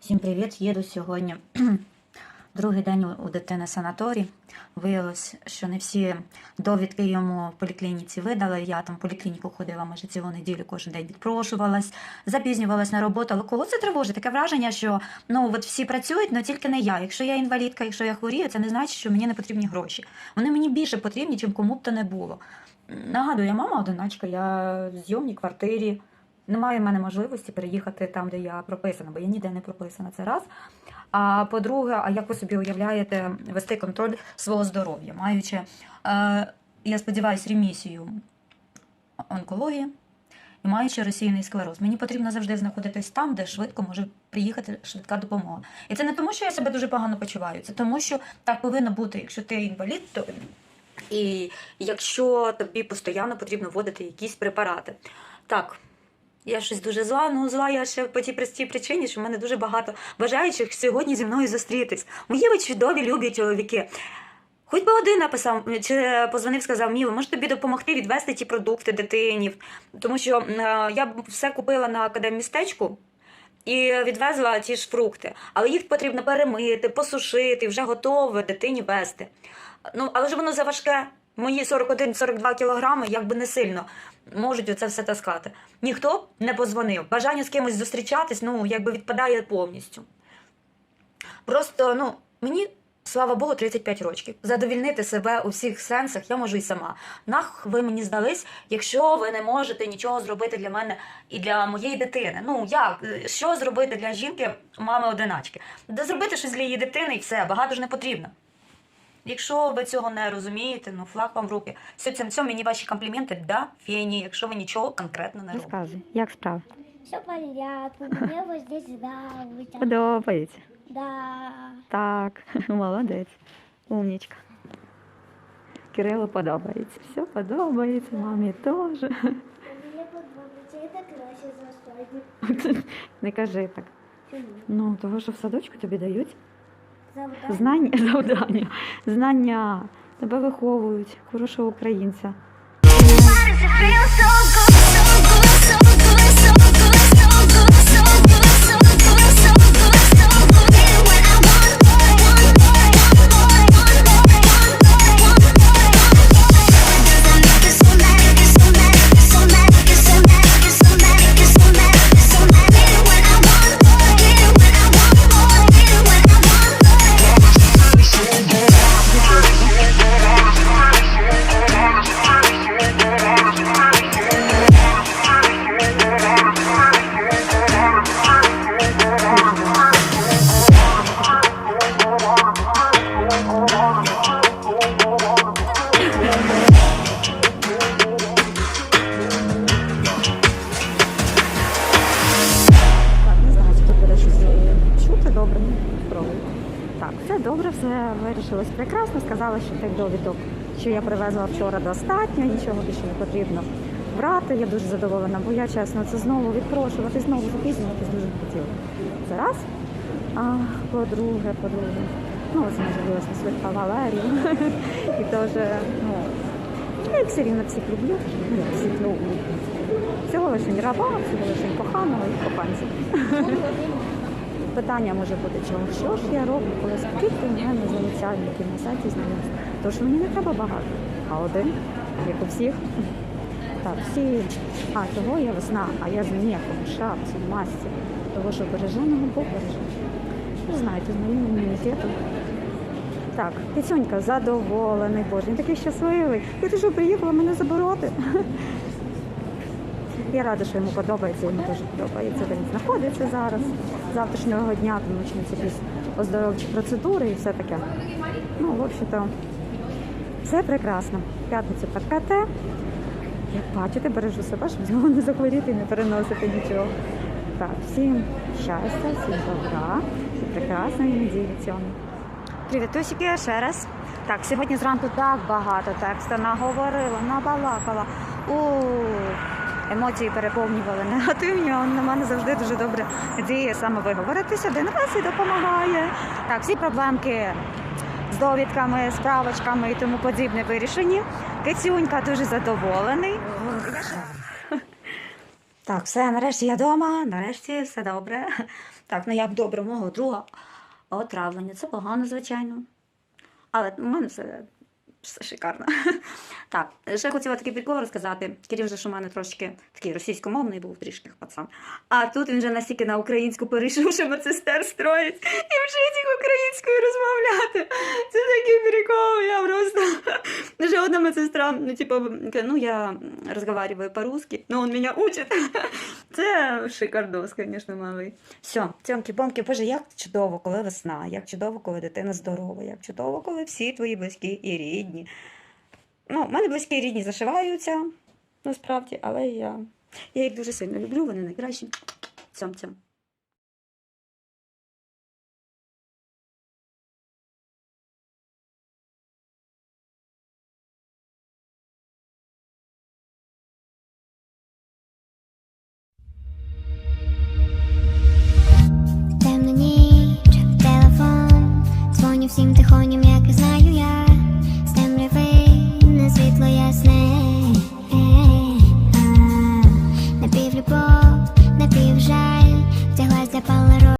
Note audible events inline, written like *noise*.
Всім привіт! Їду сьогодні. *clears throat* Другий день у- дитини санаторій. Виявилось, що не всі довідки йому в поліклініці видали. Я там в поліклініку ходила майже цілу неділю, кожен день відпрошувалась, запізнювалась на роботу. Але кого це тривожить? Таке враження, що ну от всі працюють, але тільки не я. Якщо я інвалідка, якщо я хворію, це не значить, що мені не потрібні гроші. Вони мені більше потрібні, чим кому б то не було. Нагадую, я мама одиначка, я в зйомній квартирі. Немає в мене можливості переїхати там, де я прописана, бо я ніде не прописана. Це раз. А по-друге, а як ви собі уявляєте вести контроль свого здоров'я, маючи, е, я сподіваюся, ремісію онкології і маючи російний склероз. Мені потрібно завжди знаходитись там, де швидко може приїхати швидка допомога. І це не тому, що я себе дуже погано почуваю, це тому, що так повинно бути. Якщо ти інвалід, то і якщо тобі постійно потрібно вводити якісь препарати. Так, я щось дуже зла, ну зла я ще по тій простій причині, що в мене дуже багато бажаючих сьогодні зі мною зустрітись. Мої ви чудові, любі чоловіки. Хоч би один написав чи позвонив, сказав, Міло, може тобі допомогти відвести ті продукти дитині. Тому що е, я все купила на академмістечку і відвезла ті ж фрукти. Але їх потрібно перемити, посушити, вже готове дитині вести. Ну, але ж воно заважке. Мої 41-42 кілограми, якби не сильно можуть оце все таскати. Ніхто не позвонив. Бажання з кимось зустрічатись, ну, якби відпадає повністю. Просто, ну, мені, слава Богу, 35 років. Задовільнити себе у всіх сенсах я можу і сама. Нах ви мені здались, якщо ви не можете нічого зробити для мене і для моєї дитини. Ну як? Що зробити для жінки, мами одиначки? Да зробити щось для її дитини і все, багато ж не потрібно. Якщо ви цього не розумієте, ну флаг вам в руки. Все цим цьому мені ваші компліменти да, фені, якщо ви нічого конкретно не робите. Розказуй, як справи? Все порядку, мне вот здесь нравится. Подобається. Да. Так, *laughs* молодець. Умнічка. Кирилу подобається. Все подобається, мамі теж. Мне подобается. Это краще за стойку. *laughs* Не кажи так. Чому? Ну, того, що в садочку тобі дають Завдання? знання, *laughs* завдання, знання. Тебе виховують, хорошого українця. Все вирішилось прекрасно. Сказала, що тих довідок, що я привезла вчора, достатньо, нічого більше не потрібно брати. Я дуже задоволена, бо я чесно це знову відпрошувати, знову запізнюватись дуже не хотіла. Це раз. А по-друге, по-друге, ну ми дивилися на святка Валерію. І теж, ну, я все рівно всіх люблю. Ну, всіх, ну, всього лише раба, всього лише коханого і коханців. Питання може бути, чому що ж я роблю, коли скільки в мене залицяльників на сайті знайомств. Тож мені не треба багато, а один, як у всіх. Так, всі, а того я весна, а я з м'яком, шапці, масці, того, що береженого Бог береже. Ви знаєте, з моїм імунітетом. Так, Кицюнька задоволений, Боже, він такий щасливий. Я що приїхала мене забороти. Я рада, що йому подобається, йому дуже подобається, де він знаходиться зараз. З завтрашнього дня там почнуться якісь оздоровчі процедури і все таке. Ну, в общем-то, все прекрасно. П'ятницю ПКТ. Як бачите, бережу себе, щоб з не захворіти і не переносити нічого. Так, всім щастя, всім добра і прекрасної неділі цьому. Привіт, Тусіки, ще раз. Так, сьогодні зранку так багато тексту наговорила, набалакала. У емоції переповнювали негативні, а на мене завжди дуже добре діє саме виговоритися. Один раз і допомагає. Так, всі проблемки з довідками, справочками і тому подібне вирішені. Кицюнька дуже задоволений. Так, все, нарешті я вдома, нарешті все добре. Так, ну як добре, мого друга отравлення. Це погано, звичайно. Але у мене все шикарно. *laughs* Так, ще хотіла такий прикол розказати. Кирил вже ж у мене трошки такий російськомовний був трішки пацан. А тут він вже настільки на українську перейшов, що медсестер строїть і вчить їх українською розмовляти. Це такий прикол, я просто. *laughs* Даже одна медсестра, ну, типу, ну, я разговариваю по-русски, но он меня учит. *laughs* Це шикардос, звісно, малий. Все, цьомки, бомки, боже, як чудово, коли весна, як чудово, коли дитина здорова, як чудово, коли всі твої близькі і рідні. Ну, в мене близькі рідні зашиваються, насправді, але я, я їх дуже сильно люблю, вони найкращі. Цьом-цьом. Темна ніч, телефон, дзвоню всім тихоням, як і світло ясне.